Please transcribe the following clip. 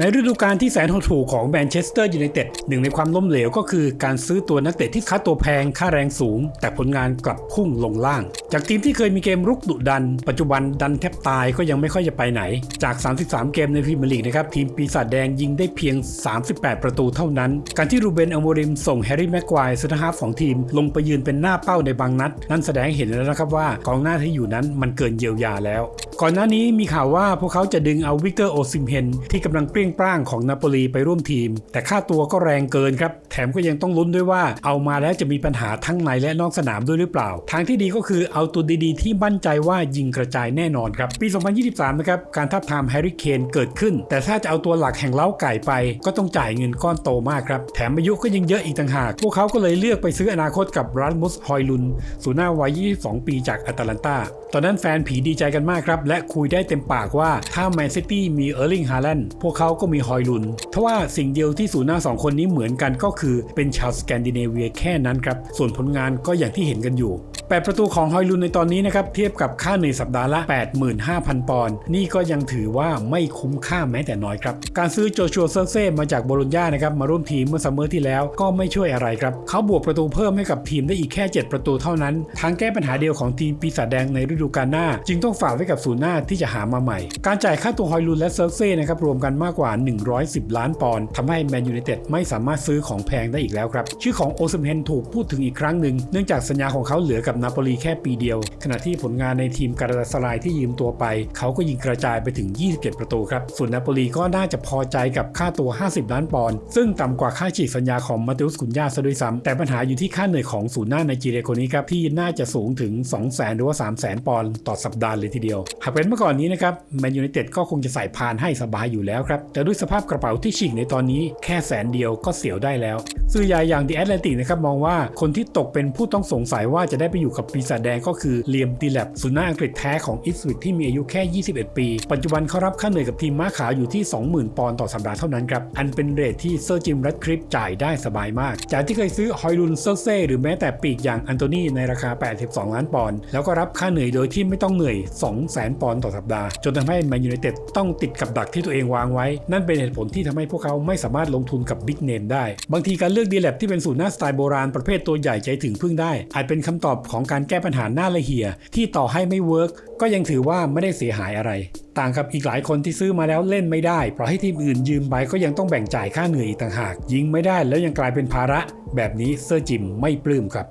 ในฤดูกาลที่แสนหดหู่ของแมนเชสเตอร์ยูไนเต็ดหนึ่งในความล้มเหลวก็คือการซื้อตัวนักเตะที่ค่าตัวแพงค่าแรงสูง แต่ผลงานกลับพุ่งลงล่าง จากทีมที่เคยมีเกมรุกดุดัน ปัจจุบันดันแทบตายก็ยังไม่ค่อยจะไปไหน จาก 33 เกมในพรีเมียร์ลีกนะครับ ทีมปีศาจแดงยิงได้เพียง 38 ประตูเท่านั้น การที่รูเบนอโมริมส่งแฮร์รี่แม็กควายซูเปอร์ฮาฟของทีมลงไปยืนเป็นหน้าเป้าในบางนัด นั่นแสดงเห็นแล้วนะครับว่ากองหน้าที่อยู่นั้นมันเกินเยียวยาแล้ว ก่อนหน้านี้มีข่าวว่าพวกเขาจะดึงเอาวิกเตอร์โอซิมเฮนที่กำลังเปรียงปร้างของนาโปลีไปร่วมทีม แต่ค่าตัวก็แรงเกินครับ แถมก็ยังต้องลุ้นด้วยว่าเอามาแล้วจะมีปัญหาทั้งในและนอกสนามด้วยหรือเปล่า ทางที่ดีก็คือเอาตัวดีๆ ที่มั่นใจว่ายิงกระจายแน่นอนครับ ปี 2023 นะครับ การทับทามแฮร์รี่เคนเกิดขึ้น แต่ถ้าจะเอาตัวหลักแห่งเล้าไก่ไป ก็ต้องจ่ายเงินก้อนโตมากครับ แถมอายุก็ยังเยอะอีกต่างหาก พวกเขาก็เลยเลือกไปซื้ออนาคตกับรัสมุสฮอยลุนศูหน้าวัย 22 ปีจากแอตแลนตา ตอนนั้นแฟนผีดีใจกันมากครับ และคุยได้เต็มปากว่าถ้าแมนซิตี้มีเออร์ลิงฮาแลนด์พวกเขาก็มีฮอยลุนทว่าสิ่งเดียวที่ศูนย์หน้า2คนนี้เหมือนกันก็คือเป็นชาวสแกนดิเนเวียแค่นั้นครับ ส่วนผลงานก็อย่างที่เห็นกันอยู่ 8 ประตูของฮอยลุนในตอนนี้นะครับเทียบกับค่าเหนื่อยสัปดาห์ละ 85,000 ปอนด์นี่ก็ยังถือว่าไม่คุ้มค่าแม้แต่น้อยครับ การซื้อโจชัวเซอร์เซ่มาจากโบโลญญานะครับมาร่วมทีมเมื่อซัมเมอร์ที่แล้วก็ไม่ช่วยอะไรครับ เขาบวกประตูเพิ่มให้กับทีมได้อีกแค่ 7 ประตูเท่านั้นทางแก้ปัญหาเดียวของทีมปีศาจแดงในฤดูกาลหน้า จึงต้องฝากไว้กับศูนย์หน้าที่จะหามาใหม่ การจ่ายค่าตัวฮอยลุนและเซอร์เซ่นะครับรวมกันมากกว่า 110 ล้านปอนด์ทำให้แมนยูไนเต็ดไม่สามารถซื้อของแพงได้อีกแล้วครับชื่อของโอซมเฮนถูกพูดถึงอีกครั้งหนึ่งเนื่องจากสัญญาของเขาเหลือกับนาโปลีแค่ปีเดียว ขณะที่ผลงานในทีมการาสลายที่ยืมตัวไป เขาก็ยิงกระจายไปถึง 27 ประตูครับ ส่วนนาโปลีก็น่าจะพอใจกับค่าตัว 50 ล้านปอนด์ซึ่งต่ำกว่าค่าฉีกสัญญาของมาติอุสกุนยาซะด้วยซ้ำแต่ปัญหาอยู่ที่ค่าเหนื่อยของศูนย์หน้าไนจีเรียคนนี้ครับที่น่าจะสูงถึง 200,000หรือว่า300,000ปอนด์ต่อสัปดาห์เลยทีเดียว หากเป็นเมื่อก่อนนี้นะครับแมนยูไนเต็ดก็คงจะใส่พานให้สบายอยู่แล้วครับแต่ด้วยสภาพกระเป๋าที่ฉีกในตอนนี้แค่แสนเดียวก็เสียวได้แล้วสื่อใหญ่อย่าง The Atlantic นะครับมองว่าคนที่ตกเป็นผู้ต้องสงสัยว่าจะได้ไปอยู่กับปีศาจแดงก็คือเลียมดีแลบสุนหน้าอังกฤษแท้ของอิสวิตที่มีอายุแค่ 21 ปี ปัจจุบันเขารับค่าเหนื่อยกับทีมม้าขาวอยู่ที่ 20,000 ปอนด์ต่อสัปดาห์เท่านั้นครับ อันเป็นเรทที่เซอร์จิมรัดคริปจ่ายได้สบายมาก จากที่เคยซื้อฮอยลุนเซอร์เซ่หรือแม้แต่ปีกอย่างอันโตนีในราคา 82 ล้านปอนด์แล้วก็รับค่าเหนื่อยโดยที่ไม่ต้องเหนื่อย 200,000 ปอนด์ต่อสัปดาห์ จนทำให้แมนยูไนเต็ดต้องติดกับดักที่ตัวเองวางไว้ นั่นเป็นเหตุผลที่ทำให้พวกเขาไม่สามารถลงทุนกับบิ๊กเนมได้ บางทีการเลือกดีแลบที่เป็นศูนย์หน้าสไตล์โบราณประเภทตัวใหญ่ใจถึงพึ่งได้อาจเป็นคำตอบของการแก้ปัญหาหน้าละเหียที่ต่อให้ไม่เวิร์กก็ยังถือว่าไม่ได้เสียหายอะไร ต่างกับอีกหลายคนที่ซื้อมาแล้วเล่นไม่ได้เพราะให้ทีมอื่นยืมไปก็ยังต้องแบ่งจ่ายค่าเหนื่อยอีกต่างหาก ยิงไม่ได้แล้วยังกลายเป็นภาระ แบบนี้เซอร์จิมไม่ปลื้มครับ